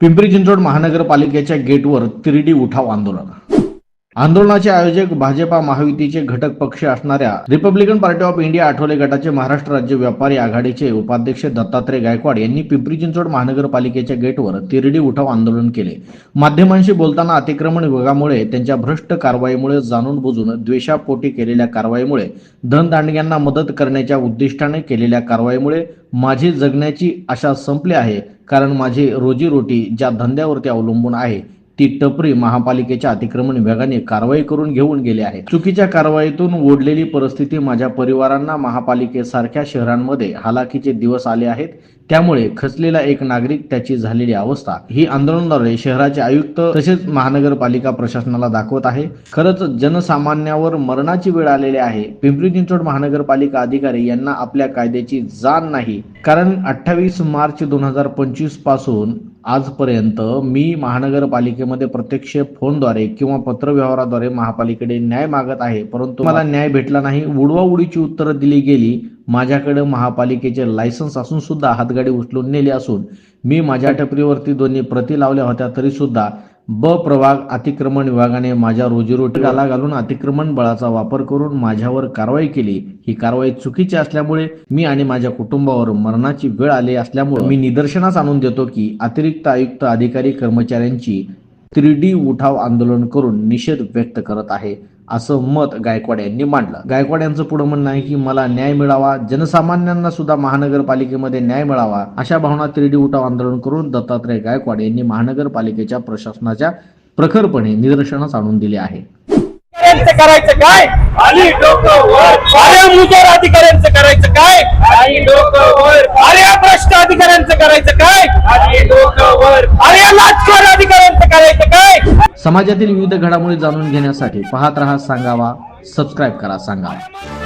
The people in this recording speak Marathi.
पिंपरी चिंचवड महानगरपालिकेच्या गेटवर तिरडी उठाव आंदोलन. आंदोलनाचे आयोजक भाजपा महायुतीचे घटक पक्ष असणाऱ्या republican party of India Athawale गटाचे महाराष्ट्र राज्य व्यापारी आघाडीचे उपाध्यक्ष दत्तात्रय गायकवाड यांनी पिंपरी चिंचवड महानगरपालिकेच्या गेटवर तिरडी उठाव आंदोलन केले. माध्यमांशी बोलताना अतिक्रमण विभागामुळे त्यांच्या भ्रष्ट कारवाईमुळे जाणून बुजून द्वेषापोटी केलेल्या कारवाईमुळे धनदांडग्यांना मदत करण्याच्या उद्दिष्टाने केलेल्या कारवाईमुळे माझी जगण्याची आशा संपली आहे कारण माझी रोजीरोटी ज्या धंद्यावरती अवलंबून आहे ती टपरी महापालिकेच्या अतिक्रमण विभागाने कारवाई करून घेऊन गेले आहे. चुकीच्या कारवाईतून ओढलेली परिस्थिती माझ्या परिवारांना महापालिकेसारख्या शहरांमध्ये हालाकीचे दिवस आले आहेत. त्यामुळे खचलेला एक नागरिक त्याची झालेली अवस्था ही आंदोलनाद्वारे शहराचे आयुक्त तसेच महानगरपालिका प्रशासनाला दाखवत आहे. खरंच जनसामान्यावर मरणाची वेळ आलेली आहे. पिंपरी चिंचवड महानगरपालिका अधिकारी यांना आपल्या कायद्याची जाण नाही. कारण अठ्ठावीस मार्च दोन हजार पंचवीसपासून आजपर्यंत मी महानगरपालिकेमध्ये प्रत्यक्ष फोनद्वारे किंवा पत्रव्यवहाराद्वारे महापालिकेकडे न्याय मागत आहे परंतु मला न्याय भेटला नाही. उडवाउडीची उत्तरं दिली गेली. माझ्याकडे महापालिकेचे लायसन्स असून सुद्धा हातगाडी उचलून नेली असून मी माझ्या टपरीवरती दोन्ही प्रती लावल्या होत्या तरी सुद्धा ब प्रभाग अतिक्रमण विभागाने माझ्या रोजीरोटीला घालून अतिक्रमण बळाचा वापर करून माझ्यावर कारवाई केली. ही कारवाई चुकीची असल्यामुळे मी आणि माझ्या कुटुंबावर मरणाची वेळ आली असल्यामुळे मी निदर्शनास आणून देतो की अतिरिक्त आयुक्त अधिकारी कर्मचाऱ्यांची थ्री डी उठाव आंदोलन करून निषेध व्यक्त करत आहे. असं मत गायकवाड यांनी मांडलं. गायकवाड यांचं पुढे म्हणणं आहे की मला न्याय मिळावा जनसामान्यांना सुद्धा महानगरपालिकेमध्ये न्याय मिळावा अशा भावना तिरडी उठाव आंदोलन करून दत्तात्रय गायकवाड यांनी महानगरपालिकेच्या प्रशासनाच्या प्रखरपणे निदर्शनास आणून दिले आहे. करायचं काय? आणि अधिकाऱ्यांचं करायचं काय? आणि अरे भ्रष्ट अधिकाऱ्यांचं करायचं काय? आणि अरे अधिकाऱ्यांचं काय समाजातील विविध घडामोडी जाणून घेण्यासाठी पाहत रहा सांगावा सबस्क्राईब करा सांगावा.